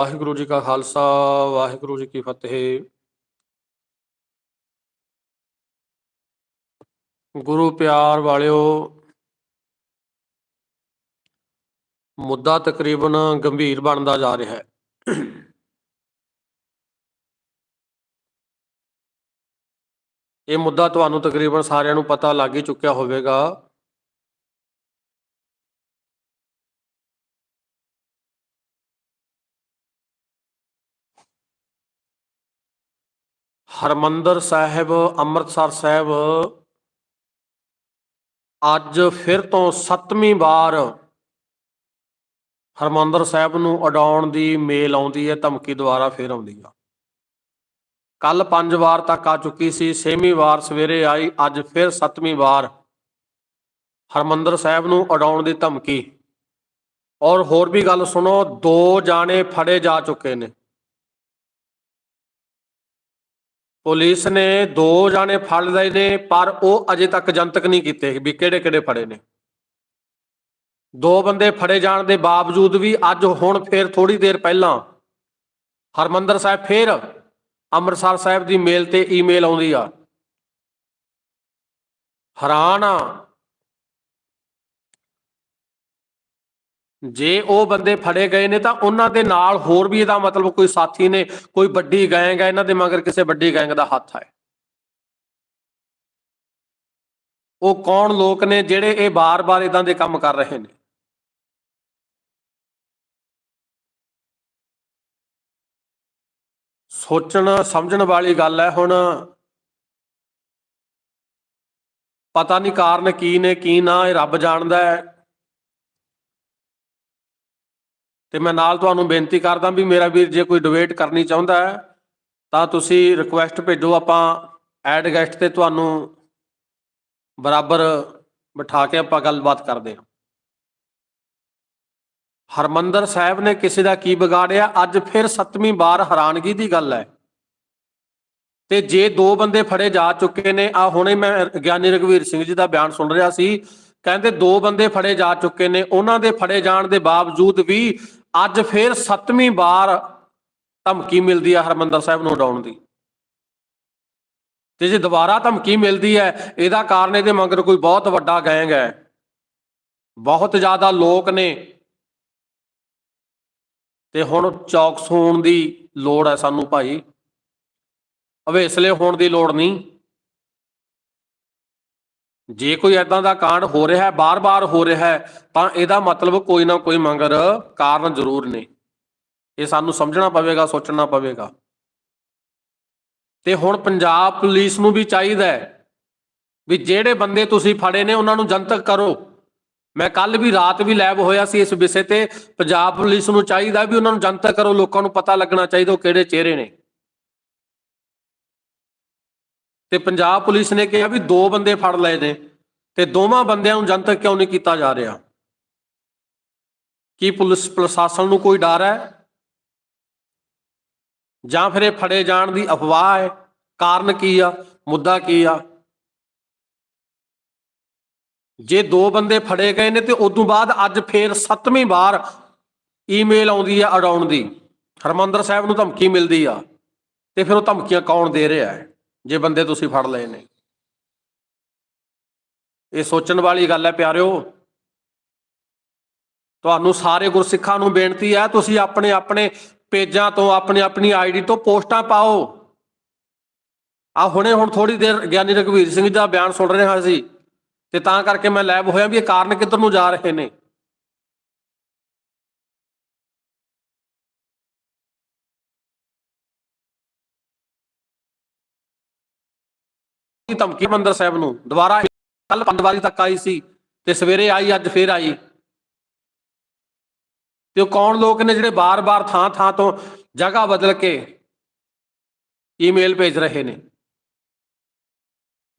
ਵਾਹਿਗੁਰੂ ਜੀ ਕਾ ਖਾਲਸਾ, ਵਾਹਿਗੁਰੂ ਜੀ ਕੀ ਫਤਿਹ। ਗੁਰੂ ਪਿਆਰ ਵਾਲਿਓ, ਮੁੱਦਾ ਤਕਰੀਬਨ ਗੰਭੀਰ ਬਣਦਾ ਜਾ ਰਿਹਾ ਹੈ। ਇਹ ਮੁੱਦਾ ਤੁਹਾਨੂੰ ਤਕਰੀਬਨ ਸਾਰਿਆਂ ਨੂੰ ਪਤਾ ਲੱਗ ਹੀ ਚੁੱਕਿਆ ਹੋਵੇਗਾ। ਹਰਮੰਦਰ ਸਾਹਿਬ, ਅੰਮ੍ਰਿਤਸਰ ਸਾਹਿਬ। ਅੱਜ ਫਿਰ ਤੋਂ ਸੱਤਵੀਂ ਵਾਰ ਹਰਮੰਦਰ ਸਾਹਿਬ ਨੂੰ ਉਡਾਉਣ ਦੀ ਮੇਲ ਆਉਂਦੀ ਹੈ, ਧਮਕੀ ਦੁਆਰਾ ਫਿਰ ਆਉਂਦੀ ਆ। ਕੱਲ ਪੰਜ ਵਾਰ ਤੱਕ ਆ ਚੁੱਕੀ ਸੀ, ਛੇਵੀਂ ਵਾਰ ਸਵੇਰੇ ਆਈ, ਅੱਜ ਫਿਰ ਸੱਤਵੀਂ ਵਾਰ ਹਰਮੰਦਰ ਸਾਹਿਬ ਨੂੰ ਉਡਾਉਣ ਦੀ ਧਮਕੀ। ਔਰ ਹੋਰ ਵੀ ਗੱਲ ਸੁਣੋ, ਦੋ ਜਾਣੇ ਫੜੇ ਜਾ ਚੁੱਕੇ ਨੇ। ਪੁਲਿਸ ਨੇ ਦੋ ਜਾਣੇ ਫੜ ਲਏ ਨੇ, ਪਰ ਉਹ ਅਜੇ ਤੱਕ ਜਨਤਕ ਨਹੀਂ ਕੀਤੇ ਵੀ ਕਿਹੜੇ ਕਿਹੜੇ ਫੜੇ ਨੇ। ਦੋ ਬੰਦੇ ਫੜੇ ਜਾਣ ਦੇ ਬਾਵਜੂਦ ਵੀ ਅੱਜ ਹੁਣ ਫੇਰ ਥੋੜੀ ਦੇਰ ਪਹਿਲਾਂ ਹਰਮੰਦਰ ਸਾਹਿਬ ਫੇਰ ਅੰਮ੍ਰਿਤਸਰ ਸਾਹਿਬ ਦੀ ਮੇਲ ਤੇ ਈਮੇਲ ਆਉਂਦੀ ਆ। ਹੈਰਾਨ ਆ ਜੇ ਉਹ ਬੰਦੇ ਫੜੇ ਗਏ ਨੇ ਤਾਂ ਉਹਨਾਂ ਦੇ ਨਾਲ ਹੋਰ ਵੀ ਇਹਦਾ ਮਤਲਬ ਕੋਈ ਸਾਥੀ ਨੇ, ਕੋਈ ਵੱਡੀ ਗੈਂਗ ਹੈ, ਇਹਨਾਂ ਦੇ ਮਗਰ ਕਿਸੇ ਵੱਡੀ ਗੈਂਗ ਦਾ ਹੱਥ ਹੈ। ਉਹ ਕੌਣ ਲੋਕ ਨੇ ਜਿਹੜੇ ਇਹ ਬਾਰ-ਬਾਰ ਇਦਾਂ ਦੇ ਕੰਮ ਕਰ ਰਹੇ ਨੇ? ਸੋਚਣ, ਸਮਝਣ ਵਾਲੀ ਗੱਲ ਹੈ ਹੁਣ। ਪਤਾ ਨਹੀਂ ਕਾਰਨ ਕੀ ਨੇ, ਕੀ ਨਾ, ਇਹ ਰੱਬ ਜਾਣਦਾ ਹੈ। ਤੇ ਮੈਂ ਨਾਲ ਤੁਹਾਨੂੰ ਬੇਨਤੀ ਕਰਦਾ ਵੀ ਮੇਰਾ ਵੀਰ ਜੇ ਕੋਈ ਡਿਬੇਟ ਕਰਨੀ ਚਾਹੁੰਦਾ ਹੈ, ਤਾਂ ਤੁਸੀਂ ਰਿਕੁਐਸਟ ਭੇਜੋ, ਆਪਾਂ ਐਡ ਗੈਸਟ ਤੇ ਤੁਹਾਨੂੰ ਬਰਾਬਰ ਬਿਠਾ ਕੇ ਆਪਾਂ ਗੱਲਬਾਤ ਕਰਦੇ ਹਾਂ। ਹਰਮੰਦਰ ਸਾਹਿਬ ਨੇ ਕਿਸੇ ਦਾ ਕੀ ਵਿਗਾੜਿਆ? ਅੱਜ ਫਿਰ ਸੱਤਵੀਂ ਵਾਰ ਹੈਰਾਨਗੀ ਦੀ ਗੱਲ ਹੈ। ਤੇ ਜੇ ਦੋ ਬੰਦੇ ਫੜੇ ਜਾ ਚੁੱਕੇ ਨੇ ਆ ਹੁਣੇ ਮੈਂ ਗਿਆਨੀ ਰਘਵੀਰ ਸਿੰਘ ਜੀ ਦਾ ਬਿਆਨ ਸੁਣ ਰਿਹਾ ਸੀ, ਕਹਿੰਦੇ ਦੋ ਬੰਦੇ ਫੜੇ ਜਾ ਚੁੱਕੇ ਨੇ, ਉਹਨਾਂ ਦੇ ਫੜੇ ਜਾਣ ਦੇ ਬਾਵਜੂਦ ਵੀ ਅੱਜ ਫਿਰ ਸੱਤਵੀਂ ਵਾਰ ਧਮਕੀ ਮਿਲਦੀ ਹੈ ਹਰਮੰਦਰ ਸਾਹਿਬ ਨੂੰ ਉਡਾਉਣ ਦੀ। ਤੇ ਜੇ ਦੁਬਾਰਾ ਧਮਕੀ ਮਿਲਦੀ ਹੈ, ਇਹਦਾ ਕਾਰਨ ਇਹਦੇ ਮਗਰ ਕੋਈ ਬਹੁਤ ਵੱਡਾ ਗੈਂਗ ਹੈ। ਬਹੁਤ ਜ਼ਿਆਦਾ ਲੋਕ ਨੇ। ਤੇ ਹੁਣ ਚੌਕਸ ਹੋਣ ਦੀ ਲੋੜ ਹੈ ਸਾਨੂੰ ਭਾਈ। ਅਵੇਸਲੇ ਹੋਣ ਦੀ ਲੋੜ ਨਹੀਂ। ਜੇ ਕੋਈ ਐਦਾਂ ਦਾ ਕਾਂਡ ਹੋ ਰਿਹਾ ਹੈ, ਬਾਰ-ਬਾਰ ਹੋ ਰਿਹਾ ਹੈ, ਤਾਂ ਇਹਦਾ ਮਤਲਬ ਕੋਈ ਨਾ ਕੋਈ ਮੰਗਰ ਕਾਰਨ ਜ਼ਰੂਰ ਨੇ। ਇਹ ਸਾਨੂੰ ਸਮਝਣਾ ਪਵੇਗਾ, ਸੋਚਣਾ ਪਵੇਗਾ। ਤੇ ਹੁਣ ਪੰਜਾਬ ਪੁਲਿਸ ਨੂੰ ਵੀ ਚਾਹੀਦਾ ਹੈ ਵੀ ਜਿਹੜੇ ਬੰਦੇ ਤੁਸੀਂ ਫੜੇ ਨੇ, ਉਹਨਾਂ ਨੂੰ ਜਨਤਕ ਕਰੋ। ਮੈਂ ਕੱਲ ਵੀ ਰਾਤ ਵੀ ਲੈਬ ਹੋਇਆ ਸੀ ਇਸ ਵਿਸ਼ੇ ਤੇ। ਪੰਜਾਬ ਪੁਲਿਸ ਨੂੰ ਚਾਹੀਦਾ ਵੀ ਉਹਨਾਂ ਨੂੰ ਜਨਤਕ ਕਰੋ, ਲੋਕਾਂ ਨੂੰ ਪਤਾ ਲੱਗਣਾ ਚਾਹੀਦਾ ਉਹ ਕਿਹੜੇ ਚਿਹਰੇ ਨੇ। ਤੇ ਪੰਜਾਬ ਪੁਲਿਸ ਨੇ ਕਿਹਾ ਵੀ ਦੋ ਬੰਦੇ ਫੜ ਲਏ ਨੇ ਤੇ ਦੋਵਾਂ ਬੰਦਿਆਂ ਨੂੰ ਜਨਤਕ ਕਿਉਂ ਨਹੀਂ ਕੀਤਾ ਜਾ ਰਿਹਾ? ਕੀ ਪੁਲਿਸ ਪ੍ਰਸ਼ਾਸਨ ਨੂੰ ਕੋਈ ਡਰ ਹੈ? ਜਾਂ ਫਿਰ ਇਹ ਫੜੇ ਜਾਣ ਦੀ ਅਫਵਾਹ ਹੈ? ਕਾਰਨ ਕੀ ਆ? ਮੁੱਦਾ ਕੀ ਆ? ਜੇ ਦੋ ਬੰਦੇ ਫੜੇ ਗਏ ਨੇ ਤੇ ਉਸ ਤੋਂ ਬਾਅਦ ਅੱਜ ਫੇਰ ਸੱਤਵੀਂ ਵਾਰ ਈਮੇਲ ਆਉਂਦੀ ਆ ਅਡਾਉਣ ਦੀ। ਹਰਮੰਦਰ ਸਾਹਿਬ ਨੂੰ ਧਮਕੀ ਮਿਲਦੀ ਆ ਤੇ ਫਿਰ ਉਹ ਧਮਕੀਆਂ ਕੌਣ ਦੇ ਰਿਹਾ ਹੈ? ਜੇ ਬੰਦੇ ਤੁਸੀਂ ਫੜ ਲਏ ਨੇ। ਇਹ ਸੋਚਣ ਵਾਲੀ ਗੱਲ ਹੈ ਪਿਆਰਿਓ। ਤੁਹਾਨੂੰ ਸਾਰੇ ਗੁਰਸਿੱਖਾਂ ਨੂੰ ਬੇਨਤੀ ਹੈ, ਤੁਸੀਂ ਆਪਣੇ ਆਪਣੇ ਪੇਜਾਂ ਤੋਂ, ਆਪਣੀ ਆਪਣੀ ਆਈਡੀ ਤੋਂ ਪੋਸਟਾਂ ਪਾਓ। ਆ ਹੁਣੇ ਹੁਣ ਥੋੜੀ ਦੇਰ ਗਿਆਨੀ ਰਘਵੀਰ ਸਿੰਘ ਜੀ ਦਾ ਬਿਆਨ ਸੁਣ ਰਹੇ ਹਾਂ ਅਸੀਂ। ਤੇ ਤਾਂ ਕਰਕੇ ਮੈਂ ਲੈਬ ਹੋਇਆ ਵੀ ਇਹ ਕਾਰਨ ਕਿੱਧਰ ਨੂੰ ਜਾ ਰਹੇ ਨੇ। ਧਮਕੀ ਮੰਦਰ ਸਾਹਿਬ ਨੂੰ। ਦੁਬਾਰਾ ਕੱਲ ਪੰਜ ਵਾਰੀ ਤੱਕ ਆਈ ਸੀ ਤੇ ਸਵੇਰੇ ਆਈ, ਅੱਜ ਫੇਰ ਆਈ। ਤੇ ਉਹ ਕੌਣ ਲੋਕ ਨੇ ਜਿਹੜੇ ਬਾਰ-ਬਾਰ ਥਾਂ-ਥਾਂ ਤੋਂ ਜਗ੍ਹਾ ਬਦਲ ਕੇ ਈਮੇਲ ਭੇਜ ਰਹੇ ਨੇ?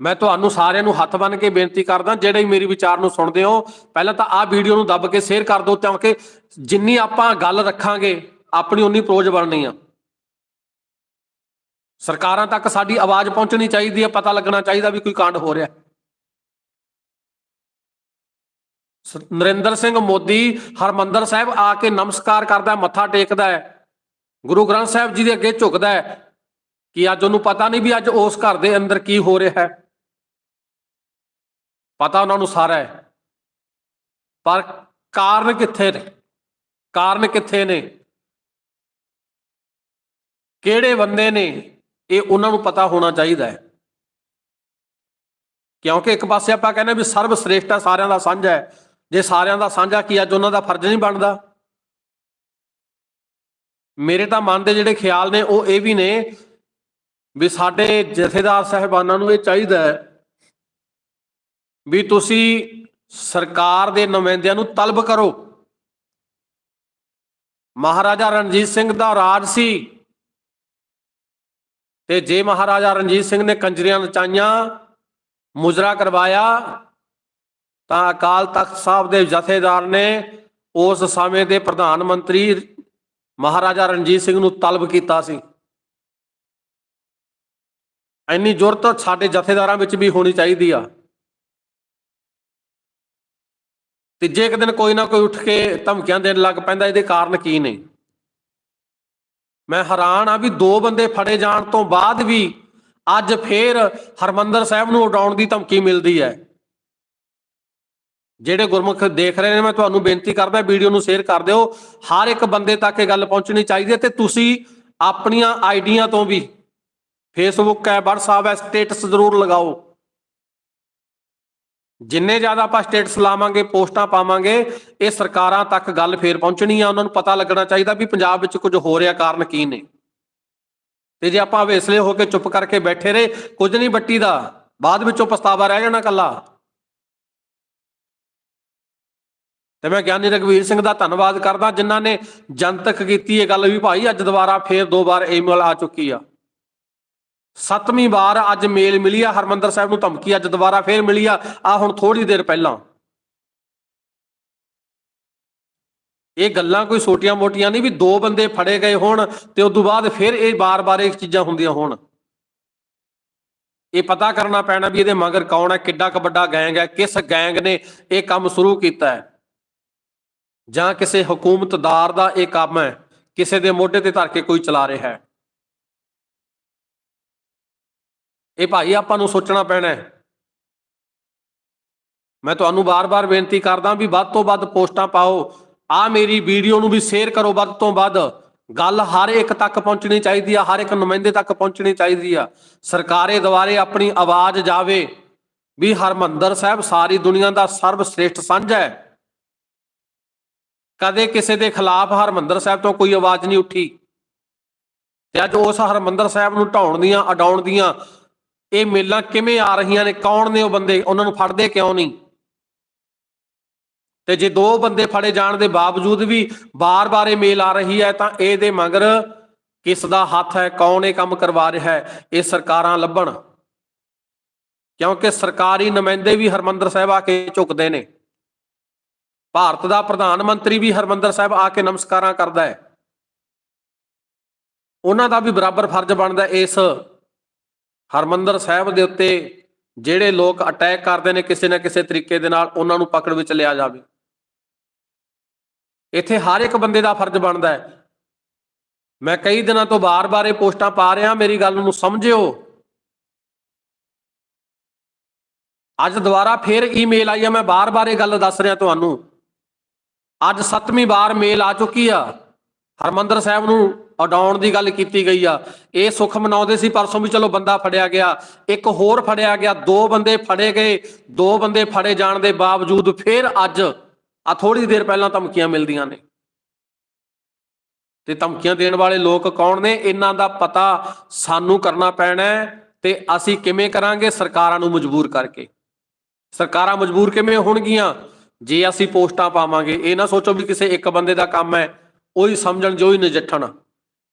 ਮੈਂ ਤੁਹਾਨੂੰ ਸਾਰਿਆਂ ਨੂੰ ਹੱਥ ਬੰਨ ਕੇ ਬੇਨਤੀ ਕਰਦਾ, ਜਿਹੜੇ ਮੇਰੀ ਵਿਚਾਰ ਨੂੰ ਸੁਣਦੇ ਹੋ, ਪਹਿਲਾਂ ਤਾਂ ਆਹ ਵੀਡੀਓ ਨੂੰ ਦੱਬ ਕੇ ਸ਼ੇਅਰ ਕਰ ਦਿਓ, ਕਿਉਂਕਿ ਜਿੰਨੀ ਆਪਾਂ ਗੱਲ ਰੱਖਾਂਗੇ, ਆਪਣੀ ਉਨੀ ਪ੍ਰੋਜ ਬਣਨੀ ਆ। ਸਰਕਾਰਾਂ ਤੱਕ ਸਾਡੀ ਆਵਾਜ਼ ਪਹੁੰਚਣੀ ਚਾਹੀਦੀ ਹੈ, ਪਤਾ ਲੱਗਣਾ ਚਾਹੀਦਾ ਵੀ ਕੋਈ ਕਾਂਡ ਹੋ ਰਿਹਾ ਨਰਿੰਦਰ ਸਿੰਘ ਮੋਦੀ, ਹਰਮੰਦਰ ਸਾਹਿਬ ਆ ਕੇ ਨਮਸਕਾਰ ਕਰਦਾ, ਮੱਥਾ ਟੇਕਦਾ ਹੈ। ਗੁਰੂ ਗ੍ਰੰਥ ਸਾਹਿਬ ਜੀ ਦੇ ਅੱਗੇ ਝੁਕਦਾ ਹੈ ਕਿ ਅੱਜ ਉਹਨੂੰ ਪਤਾ ਨਹੀਂ ਵੀ ਅੱਜ ਉਸ ਘਰ ਦੇ ਅੰਦਰ ਕੀ ਹੋ ਰਿਹਾ ਹੈ। ਪਤਾ ਉਹਨਾਂ ਨੂੰ ਸਾਰਾ ਹੈ। ਪਰ ਕਾਰਨ ਕਿੱਥੇ ਨੇ? ਕਾਰਨ ਕਿੱਥੇ ਨੇ? ਕਿਹੜੇ ਬੰਦੇ ਨੇ? ਇਹ ਉਹਨਾਂ ਨੂੰ ਪਤਾ ਹੋਣਾ ਚਾਹੀਦਾ ਹੈ। ਕਿਉਂਕਿ ਇੱਕ ਪਾਸੇ ਆਪਾਂ ਕਹਿੰਦੇ ਵੀ ਸਰਵ ਸ੍ਰੇਸ਼ਟ ਸ੍ਰੇਸ਼ਟਾ ਸਾਰਿਆਂ ਦਾ ਸਾਂਝਾ ਹੈ। ਜੇ ਸਾਰਿਆਂ ਦਾ ਸਾਂਝਾ ਕੀ ਅੱਜ ਉਹਨਾਂ ਦਾ ਫਰਜ਼ ਨਹੀਂ ਬਣਦਾ। ਮੇਰੇ ਤਾਂ ਮਨ ਦੇ ਜਿਹੜੇ ਖਿਆਲ ਨੇ, ਉਹ ਇਹ ਵੀ ਨੇ ਵੀ ਸਾਡੇ ਜਥੇਦਾਰ ਸਾਹਿਬਾਨਾਂ ਨੂੰ ਇਹ ਚਾਹੀਦਾ ਹੈ ਵੀ ਤੁਸੀਂ ਸਰਕਾਰ ਦੇ ਨੁਮਾਇੰਦਿਆਂ ਨੂੰ ਤਲਬ ਕਰੋ। ਮਹਾਰਾਜਾ ਰਣਜੀਤ ਸਿੰਘ ਦਾ ਰਾਜ ਸੀ। ਤੇ ਜੇ ਮਹਾਰਾਜਾ ਰਣਜੀਤ ਸਿੰਘ ਨੇ ਕੰਜਰੀਆਂ ਨਚਾਈਆਂ, ਮੁਜਰਾ ਕਰਵਾਇਆ, ਤਾਂ ਅਕਾਲ ਤਖਤ ਸਾਹਿਬ ਦੇ ਜਥੇਦਾਰ ਨੇ ਉਸ ਸਮੇਂ ਦੇ ਪ੍ਰਧਾਨ ਮੰਤਰੀ ਮਹਾਰਾਜਾ ਰਣਜੀਤ ਸਿੰਘ ਨੂੰ ਤਲਬ ਕੀਤਾ ਸੀ। ਇੰਨੀ ਜ਼ਰੂਰਤ ਸਾਡੇ ਜਥੇਦਾਰਾਂ ਵਿੱਚ ਵੀ ਹੋਣੀ ਚਾਹੀਦੀ ਆ। ਤੇ ਜੇ ਇੱਕ ਦਿਨ ਕੋਈ ਨਾ ਕੋਈ ਉੱਠ ਕੇ ਧਮਕੀਆਂ ਦੇਣ ਲੱਗ ਪੈਂਦਾ, ਇਹਦੇ ਕਾਰਨ ਕੀ ਨੇ? ਮੈਂ ਹੈਰਾਨ ਆ ਵੀ ਦੋ ਬੰਦੇ ਫੜੇ ਜਾਣ ਤੋਂ ਬਾਅਦ ਵੀ ਅੱਜ ਫੇਰ ਹਰਮੰਦਰ ਸਾਹਿਬ ਨੂੰ ਉਡਾਉਣ ਦੀ ਧਮਕੀ ਮਿਲਦੀ ਹੈ। ਜਿਹੜੇ ਗੁਰਮੁਖ ਦੇਖ ਰਹੇ ਨੇ, ਮੈਂ ਤੁਹਾਨੂੰ ਬੇਨਤੀ ਕਰਦਾ, ਵੀਡੀਓ ਨੂੰ ਸ਼ੇਅਰ ਕਰ ਦਿਓ। ਹਰ ਇੱਕ ਬੰਦੇ ਤੱਕ ਇਹ ਗੱਲ ਪਹੁੰਚਣੀ ਚਾਹੀਦੀ ਹੈ ਤੇ ਤੁਸੀਂ ਆਪਣੀਆਂ ਆਈਡੀਆਂ ਤੋਂ ਵੀ ਫੇਸਬੁੱਕ ਹੈ, WhatsApp ਹੈ ਸਟੇਟਸ ਜ਼ਰੂਰ ਲਗਾਓ। ਜਿੰਨੇ ਜ਼ਿਆਦਾ ਆਪਾਂ ਸਟੇਟਸ ਲਾਵਾਂਗੇ, ਪੋਸਟਾਂ ਪਾਵਾਂਗੇ, ਇਹ ਸਰਕਾਰਾਂ ਤੱਕ ਗੱਲ ਫੇਰ ਪਹੁੰਚਣੀ ਆ, ਉਹਨਾਂ ਨੂੰ ਪਤਾ ਲੱਗਣਾ ਚਾਹੀਦਾ ਵੀ ਪੰਜਾਬ ਵਿੱਚ ਕੁਝ ਹੋ ਰਿਹਾ ਕਾਰਨ ਕੀ ਨੇ। ਤੇ ਜੇ ਆਪਾਂ ਵੇਸਲੇ ਹੋ ਕੇ ਚੁੱਪ ਕਰਕੇ ਬੈਠੇ ਰਹੇ, ਕੁਝ ਨਹੀਂ ਬੱਟੀ ਦਾ, ਬਾਅਦ ਵਿੱਚੋਂ ਪਛਤਾਵਾ ਰਹਿ ਜਾਣਾ ਕੱਲਾ ਤੇ ਮੈਂ ਗਿਆਨੀ ਰਗਵੀਰ ਸਿੰਘ ਦਾ ਧੰਨਵਾਦ ਕਰਦਾ, ਜਿਨ੍ਹਾਂ ਨੇ ਜਨਤਕ ਕੀਤੀ ਇਹ ਗੱਲ ਵੀ ਭਾਈ, ਅੱਜ ਦੁਬਾਰਾ ਫੇਰ ਦੋ ਵਾਰ ਈਮੇਲ ਆ ਚੁੱਕੀ ਆ। ਸੱਤਵੀਂ ਵਾਰ ਅੱਜ ਮੇਲ ਮਿਲੀ ਆ। ਹਰਮੰਦਰ ਸਾਹਿਬ ਨੂੰ ਧਮਕੀ ਅੱਜ ਦੁਬਾਰਾ ਫੇਰ ਮਿਲੀ ਆ। ਆ ਹੁਣ ਥੋੜੀ ਦੇਰ ਪਹਿਲਾਂ। ਇਹ ਗੱਲਾਂ ਕੋਈ ਛੋਟੀਆਂ ਮੋਟੀਆਂ ਨਹੀਂ ਵੀ ਦੋ ਬੰਦੇ ਫੜੇ ਗਏ ਹੋਣ ਤੇ ਉਸ ਤੋਂ ਬਾਅਦ ਫਿਰ ਇਹ ਬਾਰ-ਬਾਰ ਇਹ ਚੀਜ਼ਾਂ ਹੁੰਦੀਆਂ ਹੋਣ। ਇਹ ਪਤਾ ਕਰਨਾ ਪੈਣਾ ਵੀ ਇਹਦੇ ਮਗਰ ਕੌਣ ਹੈ, ਕਿੱਡਾ ਕੁ ਵੱਡਾ ਗੈਂਗ ਹੈ, ਕਿਸ ਗੈਂਗ ਨੇ ਇਹ ਕੰਮ ਸ਼ੁਰੂ ਕੀਤਾ ਹੈ। ਜਾਂ ਕਿਸੇ ਹਕੂਮਤਦਾਰ ਦਾ ਇਹ ਕੰਮ ਹੈ, ਕਿਸੇ ਦੇ ਮੋਢੇ ਤੇ ਧਰ ਕੇ ਕੋਈ ਚਲਾ ਰਿਹਾ ਹੈ। ਇਹ ਭਾਈ ਆਪਾਂ ਨੂੰ ਸੋਚਣਾ ਪੈਣਾ ਹੈ। ਮੈਂ ਤੁਹਾਨੂੰ ਬਾਰ-ਬਾਰ ਬੇਨਤੀ ਕਰਦਾ ਵੀ ਵੱਧ ਤੋਂ ਵੱਧ ਪੋਸਟਾਂ ਪਾਓ। ਆ ਮੇਰੀ ਵੀਡੀਓ ਨੂੰ ਵੀ ਸ਼ੇਅਰ ਕਰੋ ਵੱਧ ਤੋਂ ਵੱਧ। ਗੱਲ ਹਰ ਇੱਕ ਤੱਕ ਪਹੁੰਚਣੀ ਚਾਹੀਦੀ ਆ, ਹਰ ਇੱਕ ਨੁਮਾਇੰਦੇ ਤੱਕ ਪਹੁੰਚਣੀ ਚਾਹੀਦੀ ਆ। ਸਰਕਾਰੇ ਦੁਆਰੇ ਆਪਣੀ ਆਵਾਜ਼ ਜਾਵੇ ਵੀ ਹਰਮੰਦਰ ਸਾਹਿਬ ਸਾਰੀ ਦੁਨੀਆ ਦਾ ਸਰਵ ਸ੍ਰੇਸ਼ਟ ਸਾਂਝਾ ਹੈ। ਕਦੇ ਕਿਸੇ ਦੇ ਖਿਲਾਫ ਹਰਮੰਦਰ ਸਾਹਿਬ ਤੋਂ ਕੋਈ ਆਵਾਜ਼ ਨਹੀਂ ਉੱਠੀ। ਤੇ ਅੱਜ ਉਸ ਹਰਮੰਦਰ ਸਾਹਿਬ ਨੂੰ ਢਾਉਣ ਦੀਆਂ, ਅਡਾਉਣ ਦੀਆਂ ਇਹ ਮੇਲਾਂ ਕਿਵੇਂ ਆ ਰਹੀਆਂ ਨੇ? ਕੌਣ ਨੇ ਉਹ ਬੰਦੇ? ਉਹਨਾਂ ਨੂੰ ਫੜਦੇ ਕਿਉਂ ਨਹੀਂ? ਤੇ ਜੇ ਦੋ ਬੰਦੇ ਫੜੇ ਜਾਣ ਦੇ ਬਾਵਜੂਦ ਵੀ ਬਾਰ-ਬਾਰ ਇਹ ਮੇਲ ਆ ਰਹੀ ਹੈ, ਤਾਂ ਇਹਦੇ ਮਗਰ ਕਿਸ ਦਾ ਹੱਥ ਹੈ, ਕੌਣ ਇਹ ਕੰਮ ਕਰਵਾ ਰਿਹਾ ਹੈ, ਇਹ ਸਰਕਾਰਾਂ ਲੱਭਣ। ਕਿਉਂਕਿ ਸਰਕਾਰੀ ਨੁਮਾਇੰਦੇ ਵੀ ਹਰਮੰਦਰ ਸਾਹਿਬ ਆ ਕੇ ਝੁਕਦੇ ਨੇ। ਭਾਰਤ ਦਾ ਪ੍ਰਧਾਨ ਮੰਤਰੀ ਵੀ ਹਰਮੰਦਰ ਸਾਹਿਬ ਆ ਕੇ ਨਮਸਕਾਰਾਂ ਕਰਦਾ ਹੈ। ਉਹਨਾਂ ਦਾ ਵੀ ਬਰਾਬਰ ਫਰਜ਼ ਬਣਦਾ ਇਸ ਹਰਮੰਦਰ ਸਾਹਿਬ ਦੇ ਉੱਤੇ ਜਿਹੜੇ ਲੋਕ ਅਟੈਕ ਕਰਦੇ ਨੇ ਕਿਸੇ ਨਾ ਕਿਸੇ ਤਰੀਕੇ ਦੇ ਨਾਲ, ਉਹਨਾਂ ਨੂੰ ਪਕੜ ਵਿੱਚ ਲਿਆ ਜਾਵੇ। ਇੱਥੇ ਹਰ ਇੱਕ ਬੰਦੇ ਦਾ ਫਰਜ਼ ਬਣਦਾ ਹੈ। ਮੈਂ ਕਈ ਦਿਨਾਂ ਤੋਂ ਬਾਰ-ਬਾਰ ਇਹ ਪੋਸਟਾਂ ਪਾ ਰਿਹਾ, ਮੇਰੀ ਗੱਲ ਨੂੰ ਸਮਝਿਓ। ਅੱਜ ਦੁਬਾਰਾ ਫੇਰ ਈਮੇਲ ਆਈ ਆ, ਮੈਂ ਬਾਰ-ਬਾਰ ਇਹ ਗੱਲ ਦੱਸ ਰਿਹਾ ਤੁਹਾਨੂੰ। ਅੱਜ ਸੱਤਵੀਂ ਵਾਰ ਮੇਲ ਆ ਚੁੱਕੀ ਆ। ਹਰਮੰਦਰ ਸਾਹਿਬ ਨੂੰ ਉਡਾਉਣ ਦੀ ਗੱਲ ਕੀਤੀ ਗਈ ਆ। ਇਹ ਸੁੱਖ ਮਨਾਉਂਦੇ ਸੀ, ਪਰਸੋਂ ਵੀ ਚਲੋ ਬੰਦਾ ਫੜਿਆ ਗਿਆ। ਇੱਕ ਹੋਰ ਫੜਿਆ ਗਿਆ, ਦੋ ਬੰਦੇ ਫੜੇ ਗਏ, ਦੋ ਬੰਦੇ ਫੜੇ ਜਾਣ ਦੇ ਬਾਵਜੂਦ ਫਿਰ ਅੱਜ ਆ ਥੋੜੀ ਦੇਰ ਪਹਿਲਾਂ ਧਮਕੀਆਂ ਮਿਲਦੀਆਂ ਨੇ। ਤੇ ਧਮਕੀਆਂ ਦੇਣ ਵਾਲੇ ਲੋਕ ਕੌਣ ਨੇ? ਇਹਨਾਂ ਦਾ ਪਤਾ ਸਾਨੂੰ ਕਰਨਾ ਪੈਣਾ ਤੇ ਅਸੀਂ ਕਿਵੇਂ ਕਰਾਂਗੇ? ਸਰਕਾਰਾਂ ਨੂੰ ਮਜਬੂਰ ਕਰਕੇ। ਸਰਕਾਰਾਂ ਮਜਬੂਰ ਕਿਵੇਂ ਹੋਣਗੀਆਂ? ਜੇ ਅਸੀਂ ਪੋਸਟਾਂ ਪਾਵਾਂਗੇ, ਇਹ ਨਾ ਸੋਚੋ ਵੀ ਕਿਸੇ ਇੱਕ ਬੰਦੇ ਦਾ ਕੰਮ ਹੈ, ਉਹੀ ਸਮਝਣ, ਜੋ ਹੀ ਨਜਿੱਠਣ।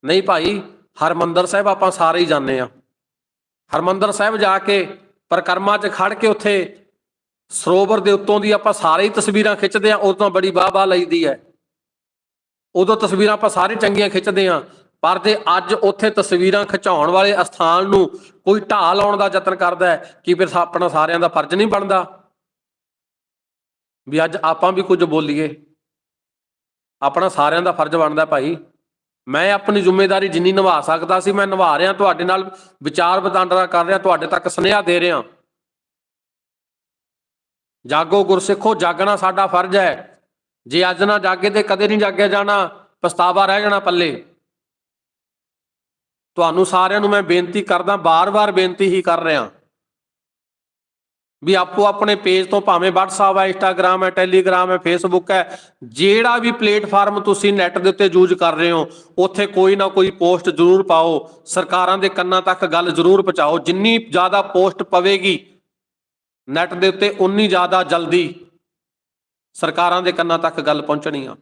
ਨਹੀਂ ਭਾਈ, ਹਰਮੰਦਰ ਸਾਹਿਬ ਆਪਾਂ ਸਾਰੇ ਹੀ ਜਾਂਦੇ ਆ। ਹਰਮੰਦਰ ਸਾਹਿਬ ਜਾ ਕੇ ਪ੍ਰਕਰਮਾ 'ਚ ਖੜ ਕੇ ਉੱਥੇ ਸਰੋਵਰ ਦੇ ਉੱਤੋਂ ਦੀ ਆਪਾਂ ਸਾਰੇ ਹੀ ਤਸਵੀਰਾਂ ਖਿੱਚਦੇ ਆ ਉਦੋਂ ਬੜੀ ਵਾਹ ਵਾਹ ਲਈਦੀ ਹੈ। ਉਦੋਂ ਤਸਵੀਰਾਂ ਆਪਾਂ ਸਾਰੇ ਚੰਗੀਆਂ ਖਿੱਚਦੇ ਆ, ਪਰ ਜੇ ਅੱਜ ਉੱਥੇ ਤਸਵੀਰਾਂ ਖਿਚਾਉਣ ਵਾਲੇ ਅਸਥਾਨ ਨੂੰ ਕੋਈ ਢਾਹ ਲਾਉਣ ਦਾ ਯਤਨ ਕਰਦਾ ਹੈ, ਕਿ ਫਿਰ ਆਪਣਾ ਸਾਰਿਆਂ ਦਾ ਫਰਜ਼ ਨਹੀਂ ਬਣਦਾ? ਵੀ ਅੱਜ ਆਪਾਂ ਵੀ ਕੁਝ ਬੋਲੀਏ। ਆਪਣਾ ਸਾਰਿਆਂ ਦਾ ਫਰਜ਼ ਬਣਦਾ ਭਾਈ। ਮੈਂ ਆਪਣੀ ਜ਼ਿੰਮੇਵਾਰੀ ਜਿੰਨੀ ਨਿਭਾ ਸਕਦਾ ਸੀ, ਮੈਂ ਨਿਭਾ ਰਿਹਾ, ਤੁਹਾਡੇ ਨਾਲ ਵਿਚਾਰ ਵਟਾਂਦਰਾ ਕਰ ਰਿਹਾ, ਤੁਹਾਡੇ ਤੱਕ ਸੁਨੇਹਾ ਦੇ ਰਿਹਾ। ਜਾਗੋ ਗੁਰਸਿੱਖੋ, ਜਾਗਣਾ ਸਾਡਾ ਫਰਜ਼ ਹੈ। ਜੇ ਅੱਜ ਨਾ ਜਾਗੇ ਤੇ ਕਦੇ ਨਹੀਂ ਜਾਗਿਆ ਜਾਣਾ, ਪਛਤਾਵਾ ਰਹਿ ਜਾਣਾ ਪੱਲੇ। ਤੁਹਾਨੂੰ ਸਾਰਿਆਂ ਨੂੰ ਮੈਂ ਬੇਨਤੀ ਕਰਦਾ ਬਾਰ-ਬਾਰ ਬੇਨਤੀ ਹੀ ਕਰ ਰਿਹਾ। ਵੀ ਆਪੋ ਆਪਣੇ ਪੇਜ ਤੋਂ ਭਾਵੇਂ WhatsApp ਹੈ, Instagram ਹੈ, Telegram ਹੈ, Facebook ਹੈ, ਜਿਹੜਾ ਵੀ ਪਲੇਟਫਾਰਮ ਤੁਸੀਂ ਨੈਟ ਦੇ ਉੱਤੇ ਯੂਜ਼ ਕਰ ਰਹੇ ਹੋ, ਉੱਥੇ ਕੋਈ ਨਾ ਕੋਈ ਪੋਸਟ ਜ਼ਰੂਰ ਪਾਓ। ਸਰਕਾਰਾਂ ਦੇ ਕੰਨਾਂ ਤੱਕ ਗੱਲ ਜ਼ਰੂਰ ਪਹੁੰਚਾਓ। ਜਿੰਨੀ ਜ਼ਿਆਦਾ ਪੋਸਟ ਪਵੇਗੀ ਨੈਟ ਦੇ ਉੱਤੇ ਉਨੀ ਜ਼ਿਆਦਾ ਜਲਦੀ ਸਰਕਾਰਾਂ ਦੇ ਕੰਨਾਂ ਤੱਕ ਗੱਲ ਪਹੁੰਚਣੀ ਆ।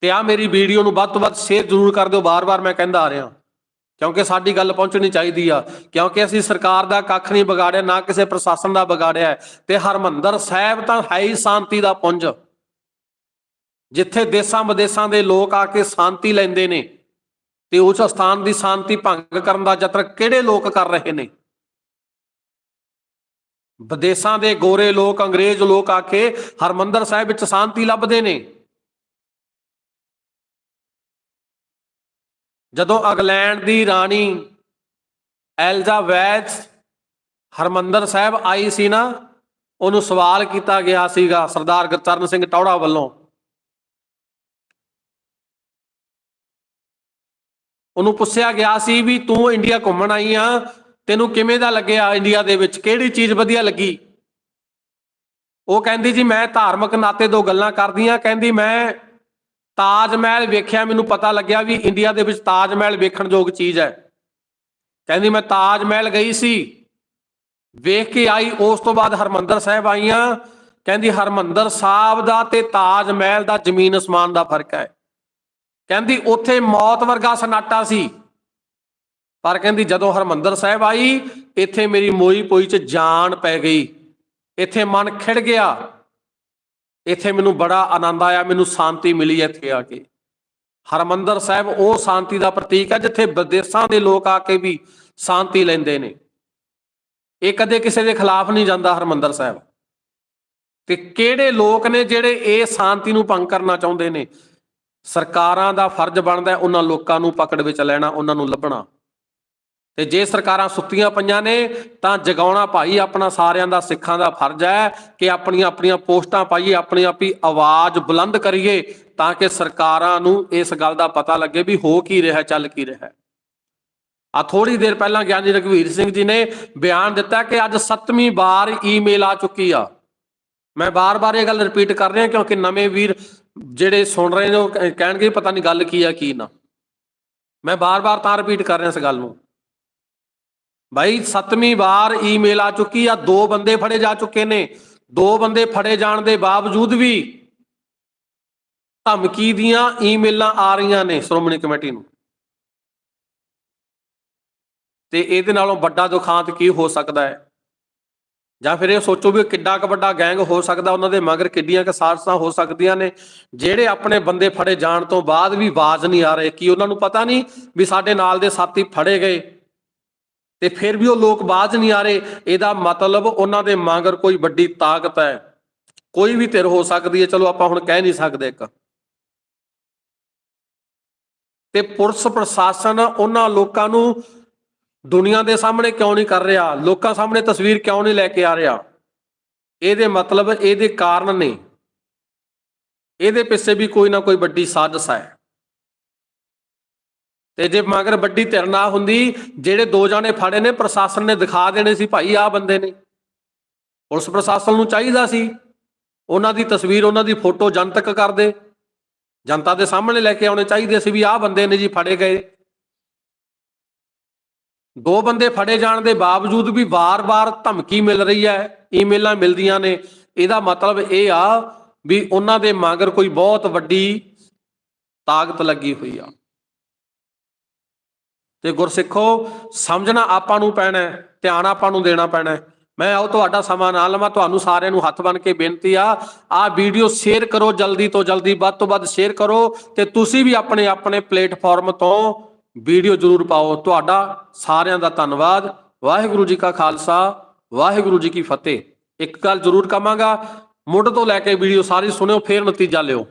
ਤੇ ਆ ਮੇਰੀ ਵੀਡੀਓ ਨੂੰ ਵੱਧ ਤੋਂ ਵੱਧ ਸ਼ੇਅਰ ਜ਼ਰੂਰ ਕਰ ਦਿਓ। ਬਾਰ-ਬਾਰ ਮੈਂ ਕਹਿੰਦਾ ਆ ਰਿਹਾ। ਕਿਉਂਕਿ ਸਾਡੀ ਗੱਲ ਪਹੁੰਚਣੀ ਚਾਹੀਦੀ ਆ। ਕਿਉਂਕਿ ਅਸੀਂ ਸਰਕਾਰ ਦਾ ਕੱਖ ਨਹੀਂ ਵਿਗਾੜਿਆ, ਨਾ ਕਿਸੇ ਪ੍ਰਸ਼ਾਸਨ ਦਾ ਵਿਗਾੜਿਆ ਤੇ ਹਰਮੰਦਰ ਸਾਹਿਬ ਤਾਂ ਹੈ ਹੀ ਸ਼ਾਂਤੀ ਦਾ ਪੁੰਜ। ਜਿੱਥੇ ਦੇਸਾਂ ਵਿਦੇਸਾਂ ਦੇ ਲੋਕ ਆ ਕੇ ਸ਼ਾਂਤੀ ਲੈਂਦੇ ਨੇ ਤੇ ਉਸ ਸਥਾਨ ਦੀ ਸ਼ਾਂਤੀ ਭੰਗ ਕਰਨ ਦਾ ਯਤਨ ਕਿਹੜੇ ਲੋਕ ਕਰ ਰਹੇ ਨੇ? ਵਿਦੇਸਾਂ ਦੇ ਗੋਰੇ ਲੋਕ, ਅੰਗਰੇਜ਼ ਲੋਕ ਆ ਕੇ ਹਰਮੰਦਰ ਸਾਹਿਬ ਵਿੱਚ ਸ਼ਾਂਤੀ ਲੱਭਦੇ ਨੇ। ਜਦੋਂ ਇੰਗਲੈਂਡ ਦੀ ਰਾਣੀ ਐਲਜ਼ਾਬੈਥ ਹਰਮੰਦਰ ਸਾਹਿਬ ਆਈ ਸੀ ਨਾ, ਉਹਨੂੰ ਸਵਾਲ ਕੀਤਾ ਗਿਆ ਸੀਗਾ ਸਰਦਾਰ ਗੁਰਚਰਨ ਸਿੰਘ ਟੌੜਾ ਵੱਲੋਂ। ਉਹਨੂੰ ਪੁੱਛਿਆ ਗਿਆ ਸੀ ਵੀ ਤੂੰ ਇੰਡੀਆ ਘੁੰਮਣ ਆਈ ਆ, ਤੈਨੂੰ ਕਿਵੇਂ ਦਾ ਲੱਗਿਆ ਇੰਡੀਆ ਦੇ ਵਿੱਚ? ਕਿਹੜੀ ਚੀਜ਼ ਵਧੀਆ ਲੱਗੀ? ਉਹ ਕਹਿੰਦੀ ਜੀ, ਮੈਂ ਧਾਰਮਿਕ ਨਾਤੇ ਦੋ ਗੱਲਾਂ ਕਰਦੀ ਕਰਦੀਆਂ ਕਹਿੰਦੀ, ਮੈਂ ਤਾਜ ਮਹਿਲ ਵੇਖਿਆ, ਮੈਨੂੰ ਪਤਾ ਲੱਗਿਆ ਵੀ ਇੰਡੀਆ ਦੇ ਵਿੱਚ ਤਾਜ ਮਹਿਲ ਵੇਖਣ ਯੋਗ ਚੀਜ਼ ਹੈ। ਕਹਿੰਦੀ, ਮੈਂ ਤਾਜ ਮਹਿਲ ਗਈ ਸੀ। ਵੇਖ ਕੇ ਆਈ, ਉਸ ਤੋਂ ਬਾਅਦ ਹਰਮੰਦਰ ਸਾਹਿਬ ਆਈਆਂ। ਕਹਿੰਦੀ, ਹਰਮੰਦਰ ਸਾਹਿਬ ਦਾ ਤੇ ਤਾਜ ਮਹਿਲ ਦਾ ਜ਼ਮੀਨ ਅਸਮਾਨ ਦਾ ਫ਼ਰਕ ਹੈ। ਕਹਿੰਦੀ, ਉੱਥੇ ਮੌਤ ਵਰਗਾ ਸਨਾਟਾ ਸੀ। ਪਰ ਕਹਿੰਦੀ, ਜਦੋਂ ਹਰਮੰਦਰ ਸਾਹਿਬ ਆਈ, ਇੱਥੇ ਮੇਰੀ ਮੋਈ ਪੋਈ ਚ ਜਾਨ ਪੈ ਗਈ। ਇੱਥੇ ਮਨ ਖਿੜ ਗਿਆ। ਇੱਥੇ ਮੈਨੂੰ ਬੜਾ ਆਨੰਦ ਆਇਆ, ਮੈਨੂੰ ਸ਼ਾਂਤੀ ਮਿਲੀ ਇੱਥੇ ਆ ਕੇ। ਹਰਮੰਦਰ ਸਾਹਿਬ, ਉਹ ਸ਼ਾਂਤੀ ਦਾ ਪ੍ਰਤੀਕ ਹੈ, ਜਿੱਥੇ ਵਿਦੇਸ਼ਾਂ ਦੇ ਲੋਕ ਆ ਕੇ ਵੀ ਸ਼ਾਂਤੀ ਲੈਂਦੇ ਨੇ। ਇਹ ਕਦੇ ਕਿਸੇ ਦੇ ਖਿਲਾਫ ਨਹੀਂ ਜਾਂਦਾ ਹਰਮੰਦਰ ਸਾਹਿਬ। ਤੇ ਕਿਹੜੇ ਲੋਕ ਨੇ ਜਿਹੜੇ ਇਹ ਸ਼ਾਂਤੀ ਨੂੰ ਭੰਗ ਕਰਨਾ ਚਾਹੁੰਦੇ ਨੇ? ਸਰਕਾਰਾਂ ਦਾ ਫਰਜ਼ ਬਣਦਾ ਉਹਨਾਂ ਲੋਕਾਂ ਨੂੰ ਪਕੜ ਵਿੱਚ ਲੈਣਾ, ਉਹਨਾਂ ਨੂੰ ਲੱਭਣਾ। ਤੇ ਜੇ ਸਰਕਾਰਾਂ ਸੁੱਤੀਆਂ ਪਈਆਂ ਨੇ, ਤਾਂ ਜਗਾਉਣਾ ਭਾਈ ਆਪਣਾ ਸਾਰਿਆਂ ਦਾ, ਸਿੱਖਾਂ ਦਾ ਫਰਜ਼ ਹੈ ਕਿ ਆਪਣੀਆਂ ਆਪਣੀਆਂ ਪੋਸਟਾਂ ਪਾਈਏ, ਆਪਣੀ ਆਪੀ ਆਵਾਜ਼ ਬੁਲੰਦ ਕਰੀਏ ਤਾਂ ਕਿ ਸਰਕਾਰਾਂ ਨੂੰ ਇਸ ਗੱਲ ਦਾ ਪਤਾ ਲੱਗੇ ਵੀ ਹੋ ਕੀ ਰਿਹਾ, ਚੱਲ ਕੀ ਰਿਹਾ ਆ ਥੋੜੀ ਦੇਰ ਪਹਿਲਾਂ ਗਿਆਨੀ ਰਘਵੀਰ ਸਿੰਘ ਜੀ ਨੇ ਬਿਆਨ ਦਿੱਤਾ ਕਿ ਅੱਜ ਸੱਤਵੀਂ ਵਾਰ ਈਮੇਲ ਆ ਚੁੱਕੀ ਆ। ਮੈਂ ਬਾਰ-ਬਾਰ ਇਹ ਗੱਲ ਰਿਪੀਟ ਕਰ ਰਿਹਾ ਕਿਉਂਕਿ ਨਵੇਂ ਵੀਰ ਜਿਹੜੇ ਸੁਣ ਰਹੇ ਨੇ, ਉਹ ਕਹਿ- ਕਹਿਣਗੇ ਪਤਾ ਨਹੀਂ ਗੱਲ ਕੀ ਆ, ਕੀ ਨਾ। ਮੈਂ ਬਾਰ-ਬਾਰ ਤਾਂ ਰਿਪੀਟ ਕਰ ਰਿਹਾ ਇਸ ਗੱਲ ਨੂੰ। ਭਾਈ ਸੱਤਵੀਂ ਵਾਰ ਈਮੇਲ ਆ ਚੁੱਕੀ ਆ, ਦੋ ਬੰਦੇ ਫੜੇ ਜਾ ਚੁੱਕੇ ਨੇ। ਦੋ ਬੰਦੇ ਫੜੇ ਜਾਣ ਦੇ ਬਾਵਜੂਦ ਵੀ ਧਮਕੀ ਦੀਆਂ ਈਮੇਲਾਂ ਆ ਰਹੀਆਂ ਨੇ ਸ਼੍ਰੋਮਣੀ ਕਮੇਟੀ ਨੂੰ। ਤੇ ਇਹਦੇ ਨਾਲੋਂ ਵੱਡਾ ਦੁਖਾਂਤ ਕੀ ਹੋ ਸਕਦਾ ਹੈ? ਜਾਂ ਫਿਰ ਇਹ ਸੋਚੋ ਵੀ ਕਿੱਡਾ ਕੁ ਵੱਡਾ ਗੈਂਗ ਹੋ ਸਕਦਾ, ਉਹਨਾਂ ਦੇ ਮਗਰ ਕਿੱਡੀਆਂ ਕੁ ਸਾਜ਼ਸਾਂ ਹੋ ਸਕਦੀਆਂ ਨੇ, ਜਿਹੜੇ ਆਪਣੇ ਬੰਦੇ ਫੜੇ ਜਾਣ ਤੋਂ ਬਾਅਦ ਵੀ ਆਵਾਜ਼ ਨਹੀਂ ਆ ਰਹੇ। ਕੀ ਉਹਨਾਂ ਨੂੰ ਪਤਾ ਨਹੀਂ ਵੀ ਸਾਡੇ ਨਾਲ ਦੇ ਸਾਥੀ ਫੜੇ ਗਏ? ਤੇ ਫਿਰ ਵੀ ਉਹ ਲੋਕ ਬਾਜ਼ ਨਹੀਂ ਆ ਰਹੇ। ਇਹਦਾ ਮਤਲਬ ਉਹਨਾਂ ਦੇ ਮਗਰ ਕੋਈ ਵੱਡੀ ਤਾਕਤ ਹੈ। ਕੋਈ ਵੀ ਧਿਰ ਹੋ ਸਕਦੀ ਹੈ। ਚਲੋ ਆਪਾਂ ਹੁਣ ਕਹਿ ਨਹੀਂ ਸਕਦੇ ਇੱਕ। ਤੇ ਪੁਲਿਸ ਪ੍ਰਸ਼ਾਸਨ ਉਹਨਾਂ ਲੋਕਾਂ ਨੂੰ ਦੁਨੀਆ ਦੇ ਸਾਹਮਣੇ ਕਿਉਂ ਨਹੀਂ ਕਰ ਰਿਹਾ? ਲੋਕਾਂ ਸਾਹਮਣੇ ਤਸਵੀਰ ਕਿਉਂ ਨਹੀਂ ਲੈ ਕੇ ਆ ਰਿਹਾ? ਇਹਦੇ ਮਤਲਬ ਇਹਦੇ ਕਾਰਨ ਨੇ। ਇਹਦੇ ਪਿੱਛੇ ਵੀ ਕੋਈ ਨਾ ਕੋਈ ਵੱਡੀ ਸਾਜ਼ਿਸ਼ ਹੈ। ਤੇ ਜੇ ਮਗਰ ਵੱਡੀ ਧਿਰ ਨਾ ਹੁੰਦੀ, ਜਿਹੜੇ ਦੋ ਜਾਣੇ ਫੜੇ ਨੇ, ਪ੍ਰਸ਼ਾਸਨ ਨੇ ਦਿਖਾ ਦੇਣੇ ਸੀ, ਭਾਈ ਆਹ ਬੰਦੇ ਨੇ। ਪੁਲਿਸ ਪ੍ਰਸ਼ਾਸਨ ਨੂੰ ਚਾਹੀਦਾ ਸੀ। ਉਹਨਾਂ ਦੀ ਤਸਵੀਰ, ਉਹਨਾਂ ਦੀ ਫੋਟੋ ਜਨਤਕ ਕਰਦੇ ਜਨਤਾ ਦੇ ਸਾਹਮਣੇ ਲੈ ਕੇ ਆਉਣੇ ਚਾਹੀਦੇ ਸੀ ਵੀ ਆਹ ਬੰਦੇ ਨੇ ਜੀ ਫੜੇ ਗਏ। ਦੋ ਬੰਦੇ ਫੜੇ ਜਾਣ ਦੇ ਬਾਵਜੂਦ ਵੀ ਵਾਰ-ਵਾਰ ਧਮਕੀ ਮਿਲ ਰਹੀ ਹੈ, ਈਮੇਲਾਂ ਮਿਲਦੀਆਂ ਨੇ। ਇਹਦਾ ਮਤਲਬ ਇਹ ਆ ਵੀ ਉਹਨਾਂ ਦੇ ਮਗਰ ਕੋਈ ਬਹੁਤ ਵੱਡੀ ਤਾਕਤ ਲੱਗੀ ਹੋਈ ਆ। ਤੇ ਗੁਰਸਿੱਖੋ ਸਮਝਣਾ ਆਪਾਂ ਨੂੰ ਪੈਣਾ ਹੈ, ਧਿਆਨ ਆਪਾਂ ਨੂੰ ਦੇਣਾ ਪੈਣਾ ਹੈ। ਮੈਂ ਆਓ ਤੁਹਾਡਾ ਸਮਾਂ ਨਾ ਲਵਾਂ ਤੁਹਾਨੂੰ ਸਾਰਿਆਂ ਨੂੰ ਹੱਥ ਬਨ ਕੇ ਬੇਨਤੀ ਆ ਆ ਵੀਡੀਓ ਸ਼ੇਅਰ ਕਰੋ ਜਲਦੀ ਤੋਂ ਜਲਦੀ ਵੱਧ ਤੋਂ ਵੱਧ ਸ਼ੇਅਰ ਕਰੋ ਤੇ ਤੁਸੀਂ ਵੀ ਆਪਣੇ ਆਪਣੇ ਪਲੇਟਫਾਰਮ ਤੋਂ ਵੀਡੀਓ ਜ਼ਰੂਰ ਪਾਓ। ਤੁਹਾਡਾ ਸਾਰਿਆਂ ਦਾ ਧੰਨਵਾਦ। ਵਾਹਿਗੁਰੂ ਜੀ ਕਾ ਖਾਲਸਾ ਵਾਹਿਗੁਰੂ ਜੀ ਕੀ ਫਤਿਹ। ਇੱਕ ਗੱਲ ਜ਼ਰੂਰ ਕਹਾਂਗਾ ਮੁੱਢ ਤੋਂ ਲੈ ਕੇ ਵੀਡੀਓ ਸਾਰੀ ਸੁਣਿਓ ਫੇਰ ਨਤੀਜਾ ਲਿਓ।